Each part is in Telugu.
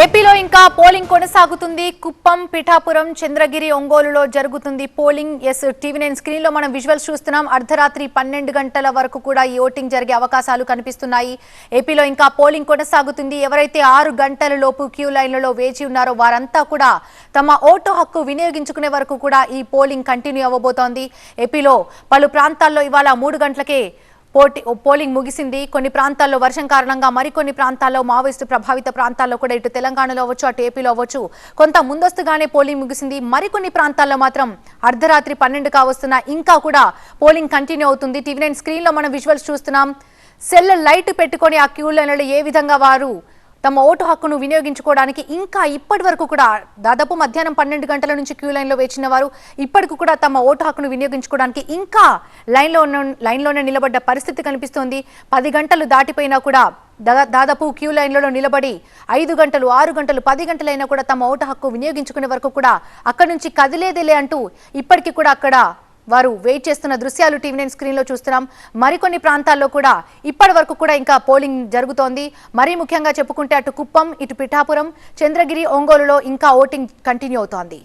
ఏపీలో ఇంకా పోలింగ్ కొనసాగుతుంది. కుప్పం పిఠాపురం చంద్రగిరి ఒంగోలులో జరుగుతుంది పోలింగ్. ఎస్ టీవీ నైన్ స్క్రీన్లో మనం విజువల్స్ చూస్తున్నాం. అర్ధరాత్రి పన్నెండు గంటల వరకు కూడా ఈ ఓటింగ్ జరిగే అవకాశాలు కనిపిస్తున్నాయి. ఏపీలో ఇంకా పోలింగ్ కొనసాగుతుంది. ఎవరైతే ఆరు గంటల లోపు క్యూ లైన్లలో వేచి ఉన్నారో వారంతా కూడా తమ ఓటు హక్కు వినియోగించుకునే వరకు కూడా ఈ పోలింగ్ కంటిన్యూ అవ్వబోతోంది. ఏపీలో పలు ప్రాంతాల్లో ఇవాళ మూడు గంటలకే పోటీ పోలింగ్ ముగిసింది. కొన్ని ప్రాంతాల్లో వర్షం కారణంగా మరికొన్ని ప్రాంతాల్లో మావోయిస్టు ప్రభావిత ప్రాంతాల్లో కూడా ఇటు తెలంగాణలో అవ్వచ్చు అటు ఏపీలో అవ్వచ్చు. కొంత ముందస్తుగానే పోలింగ్ ముగిసింది. మరికొన్ని ప్రాంతాల్లో మాత్రం అర్ధరాత్రి పన్నెండు కావస్తున్నా ఇంకా కూడా పోలింగ్ కంటిన్యూ అవుతుంది. టీవీ నైన్ స్క్రీన్లో మనం విజువల్స్ చూస్తున్నాం. సెల్ లైట్ పెట్టుకొని ఆ క్యూలలో ఏ విధంగా వారు తమ ఓటు హక్కును వినియోగించుకోవడానికి ఇంకా ఇప్పటి వరకు కూడా దాదాపు మధ్యాహ్నం పన్నెండు గంటల నుంచి క్యూ లైన్లో వేచిన వారు ఇప్పటికి కూడా తమ ఓటు హక్కును వినియోగించుకోవడానికి ఇంకా లైన్లో ఉన్న లైన్లోనే నిలబడ్డ పరిస్థితి కనిపిస్తోంది. పది గంటలు దాటిపోయినా కూడా దాదాపు క్యూ లైన్లలో నిలబడి ఐదు గంటలు ఆరు గంటలు పది గంటలైనా కూడా తమ ఓటు హక్కు వినియోగించుకునే వరకు కూడా అక్కడి నుంచి కదిలేదేలే అంటూ ఇప్పటికీ కూడా అక్కడ వారు వెయిట్ చేస్తున్న దృశ్యాలు టీవీ నైన్ స్క్రీన్లో చూస్తున్నాం. మరికొన్ని ప్రాంతాల్లో కూడా ఇప్పటి వరకు కూడా ఇంకా పోలింగ్ జరుగుతోంది. మరీ ముఖ్యంగా చెప్పుకుంటే అటు కుప్పం ఇటు పిఠాపురం చంద్రగిరి ఒంగోలులో ఇంకా ఓటింగ్ కంటిన్యూ అవుతోంది.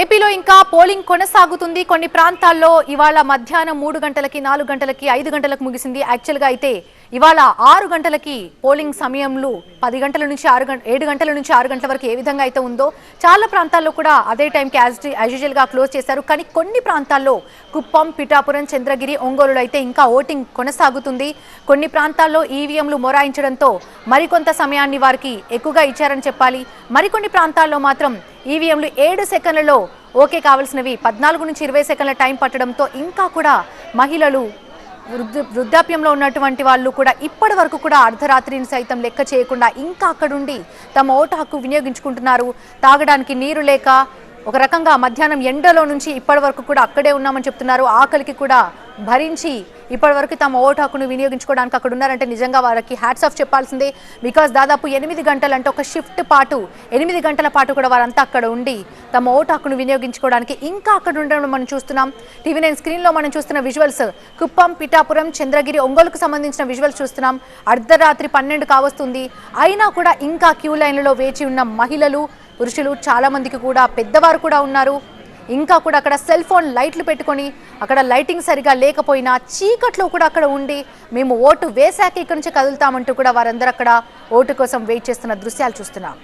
ఏపీలో ఇంకా పోలింగ్ కొనసాగుతుంది. కొన్ని ప్రాంతాల్లో ఇవాళ మధ్యాహ్నం మూడు గంటలకి నాలుగు గంటలకి ఐదు గంటలకు ముగిసింది. యాక్చువల్గా అయితే ఇవాళ ఆరు గంటలకి పోలింగ్ సమయంలో పది గంటల నుంచి ఆరు గంట ఏడు గంటల నుంచి ఆరు గంటల వరకు ఏ విధంగా అయితే ఉందో చాలా ప్రాంతాల్లో కూడా అదే టైంకి యాజ్ యాజ్ యూజువల్గా క్లోజ్ చేశారు. కానీ కొన్ని ప్రాంతాల్లో కుప్పం పిఠాపురం చంద్రగిరి ఒంగోలులో అయితే ఇంకా ఓటింగ్ కొనసాగుతుంది. కొన్ని ప్రాంతాల్లో ఈవీఎంలు మొరాయించడంతో మరికొంత సమయాన్ని వారికి ఎక్కువగా ఇచ్చారని చెప్పాలి. మరికొన్ని ప్రాంతాల్లో మాత్రం ఈవీఎంలు ఏడు సెకండ్లలో ఓకే కావాల్సినవి. పద్నాలుగు నుంచి ఇరవై సెకండ్ల టైం పట్టడంతో ఇంకా కూడా మహిళలు వృద్ధ వృద్ధాప్యంలో ఉన్నటువంటి వాళ్ళు కూడా ఇప్పటి వరకు కూడా అర్ధరాత్రిని సైతం లెక్క చేయకుండా ఇంకా అక్కడుండి తమ ఓటు హక్కు వినియోగించుకుంటున్నారు. తాగడానికి నీరు లేక ఒక రకంగా మధ్యాహ్నం ఎండలో నుంచి ఇప్పటి వరకు కూడా అక్కడే ఉన్నామని చెప్తున్నారు. ఆకలికి కూడా భరించి ఇప్పటి వరకు తమ ఓటు హక్కును వినియోగించుకోవడానికి అక్కడ ఉన్నారంటే నిజంగా వారికి హ్యాట్స్ ఆఫ్ చెప్పాల్సిందే. బికాస్ దాదాపు ఎనిమిది గంటలు అంటే ఒక షిఫ్ట్ పాటు ఎనిమిది గంటల పాటు కూడా వారంతా అక్కడ ఉండి తమ ఓటు హక్కును వినియోగించుకోవడానికి ఇంకా అక్కడ ఉండడం మనం చూస్తున్నాం. టీవీ నైన్ స్క్రీన్లో మనం చూస్తున్న విజువల్స్ కుప్పం పిఠాపురం చంద్రగిరి ఒంగోలుకు సంబంధించిన విజువల్స్ చూస్తున్నాం. అర్ధరాత్రి పన్నెండు కావస్తుంది. అయినా కూడా ఇంకా క్యూ లైన్లలో వేచి ఉన్న మహిళలు పురుషులు చాలామందికి కూడా పెద్దవారు కూడా ఉన్నారు. ఇంకా కూడా అక్కడ సెల్ ఫోన్ లైట్లు పెట్టుకొని అక్కడ లైటింగ్ సరిగా లేకపోయినా చీకట్లో కూడా అక్కడ ఉండి మేము ఓటు వేశాక ఇక్కడి నుంచి కదులుతామంటూ కూడా వారందరూ అక్కడ ఓటు కోసం వెయిట్ చేస్తున్న దృశ్యాలు చూస్తున్నాం.